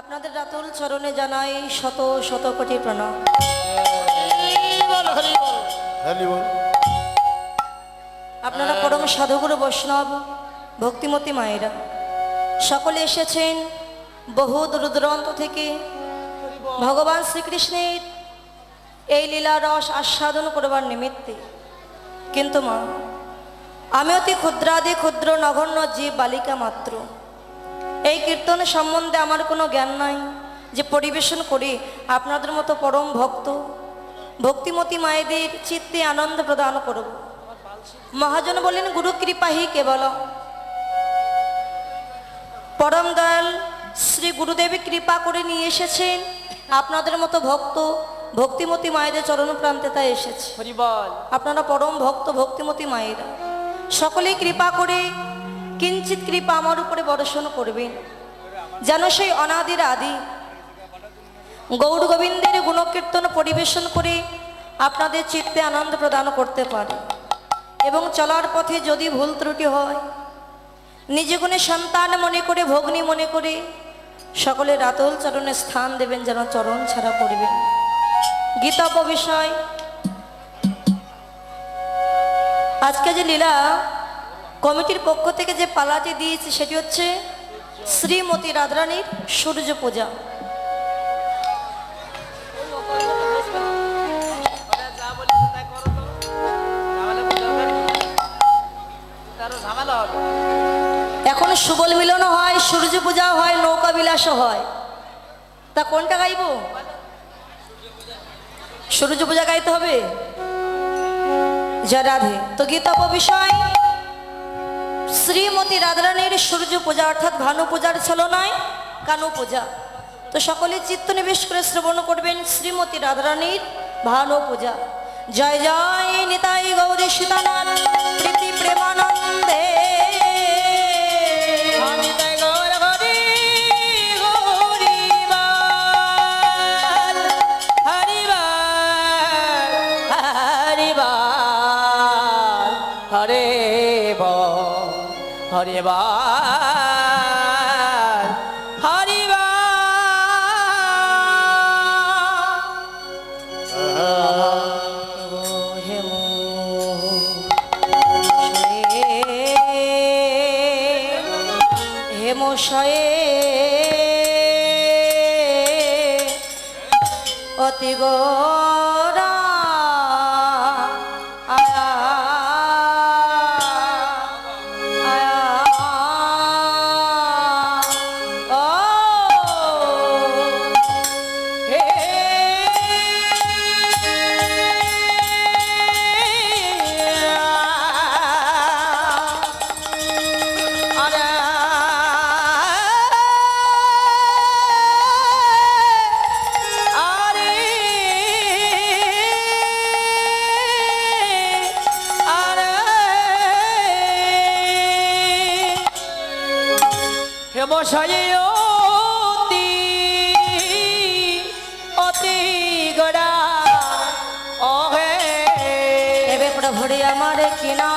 আপনাদের রাতুল চরণে জানাই শত শত কোটি প্রণাম। আপনারা পরম সাধুগুরু বৈষ্ণব ভক্তিমতী মায়েরা সকলে এসেছেন বহু দূর দূরান্ত থেকে। ভগবান শ্রীকৃষ্ণের এই লীলা রস আস্বাদন করবার নিমিত্তে। কিন্তু মা আমি অতি ক্ষুদ্রাদি ক্ষুদ্র নগণ্য জীব বালিকা মাত্র। এই কীর্তন সম্বন্ধে আমার কোনো জ্ঞান নাই যে পরিবেশন করে আপনাদের মতো পরম ভক্ত। ভক্তিমতী মায়েদের চিত্তে আনন্দ প্রদান করব। মহাজন বলেন গুরু কৃপাহি কেবল। পরম দয়াল শ্রী গুরুদেবী কৃপা করে নিয়ে এসেছেন। আপনাদের মতো ভক্ত ভক্তিমতী মায়েদের চরণ প্রান্তে তাই এসেছে। আপনারা পরম ভক্ত ভক্তিমতী মায়েরা। সকলেই কৃপা করে কিঞ্চিত কৃপা আমার উপরে বর্ষণ করবেন। যেন সেই অনাদির আদি গৌর গোবিন্দের গুণকীর্তন পরিবেশন করে আপনাদের চিত্তে আনন্দ প্রদান করতে পারে। এবং চলার পথে যদি ভুল ত্রুটি হয়, নিজে গুণে সন্তান মনে করে, ভগ্নী মনে করে সকলে রাতল চরণে স্থান দেবেন, যেন চরণ ছাড়া করবেন গীতব্য বিষয় আজকে যে লীলা কমিটির পক্ষ থেকে যে পালাটি দিয়েছে সেটি হচ্ছে শ্রীমতী রাধারানীর সূর্য পূজা। যা এখন সুবল মিলনও হয়, সূর্য পূজা হয়, নৌকা বিলাসও হয়। তা কোনটা গাইব? সূর্য পূজা গাইতে হবে? জয় রাধে। তো গীতব বিষয় শ্রীমতী রাধারানীর সূর্য পূজা অর্থাৎ ভানু পূজার ছলনায় কানু পূজা। তো সকলে চিত্ত নিবেশ করে শ্রবণ করবেন শ্রীমতী রাধারানীর ভানু পূজা। জয় জয় নিতাই গৌরী সীতানাথ, প্রীতি প্রেমানন্দে। হরি হরে বাল হরিবাল হেম হেমশয়ে অতি গোরা গড়া। অহে এবে প্রভুরে আমার কিনা।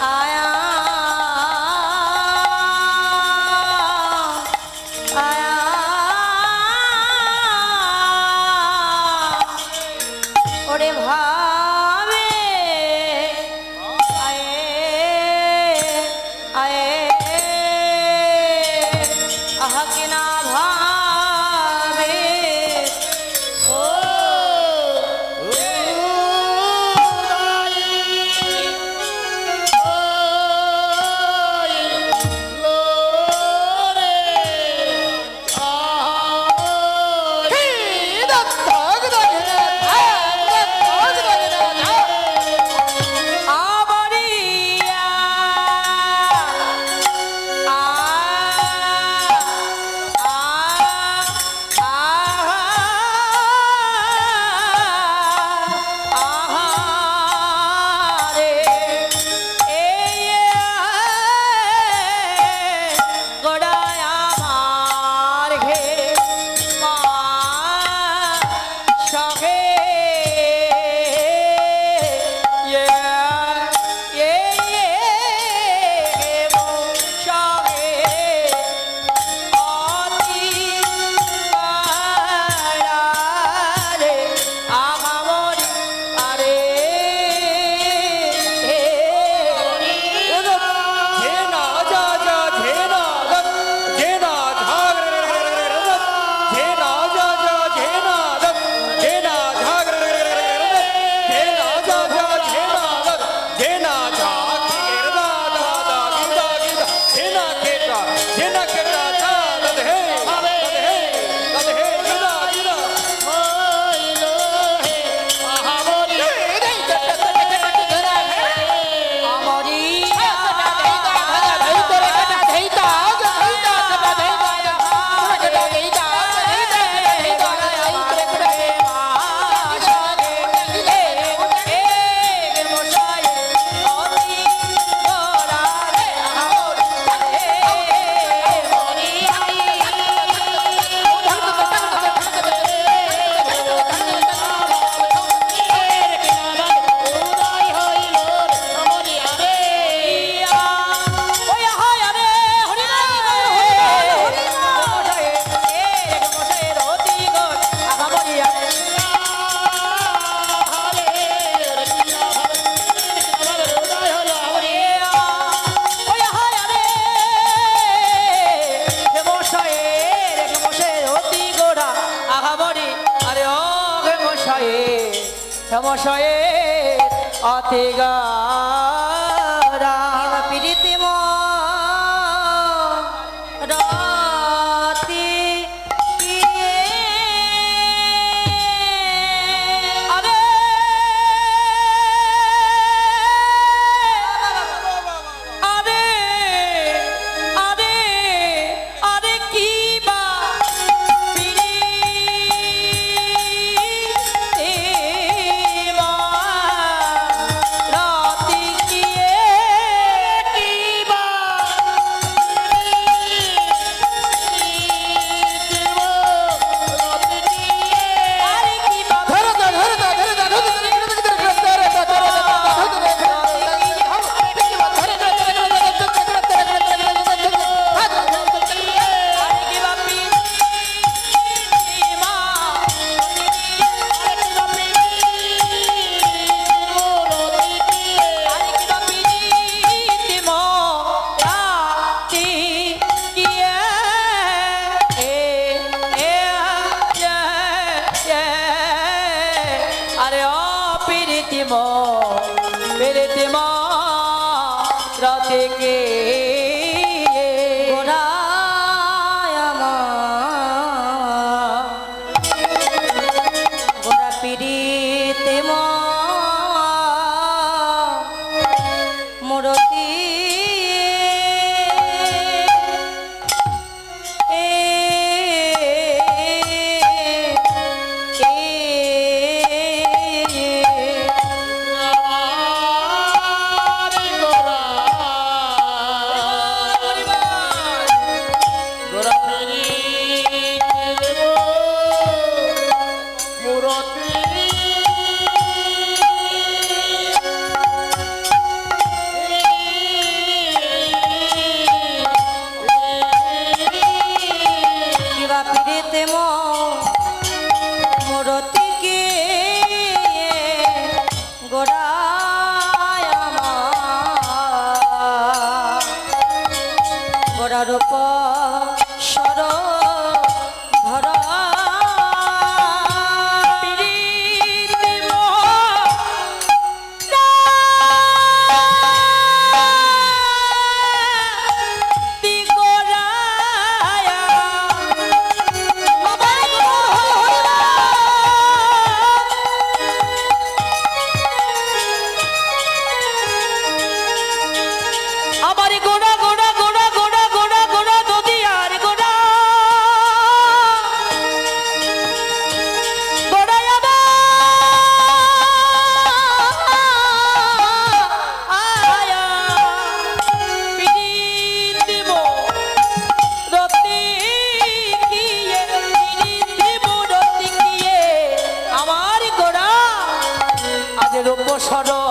আয়া। আয়া। ওরে সমসয়ে আতে গরা উপর 夸张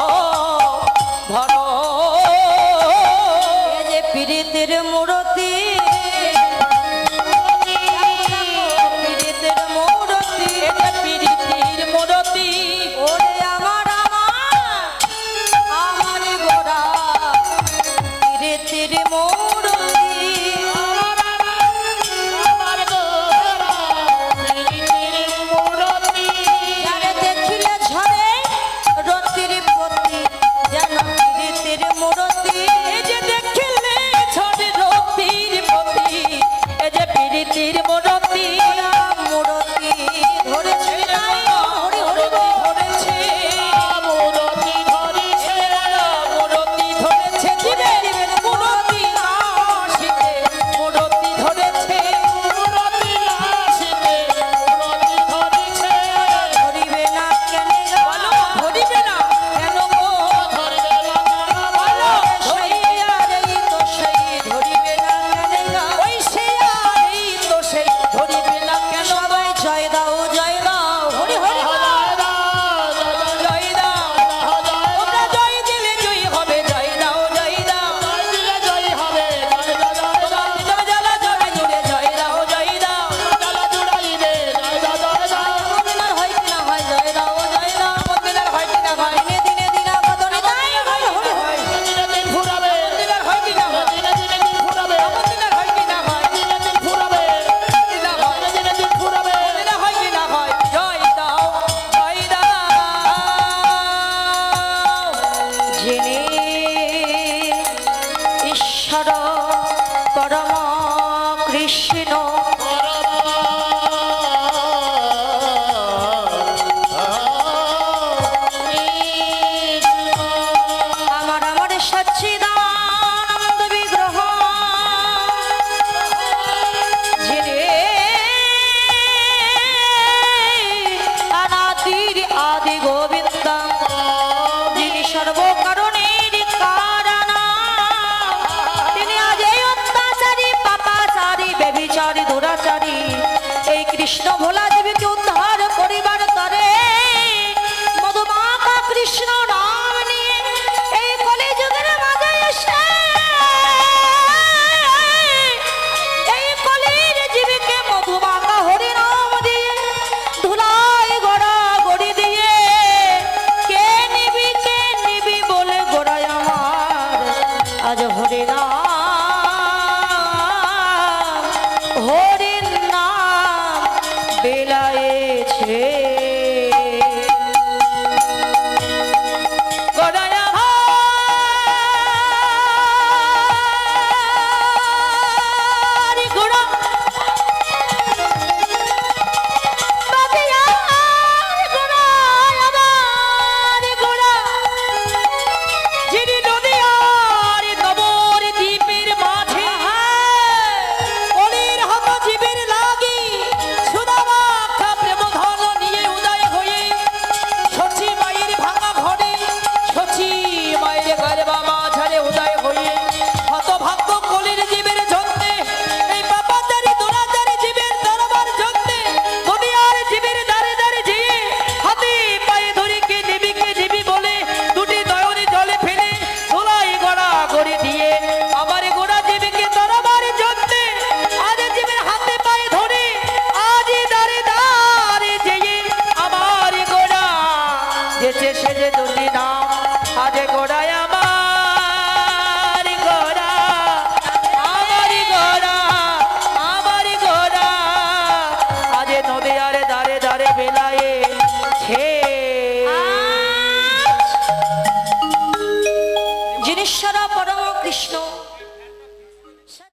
কৃষ্ণ ভোলা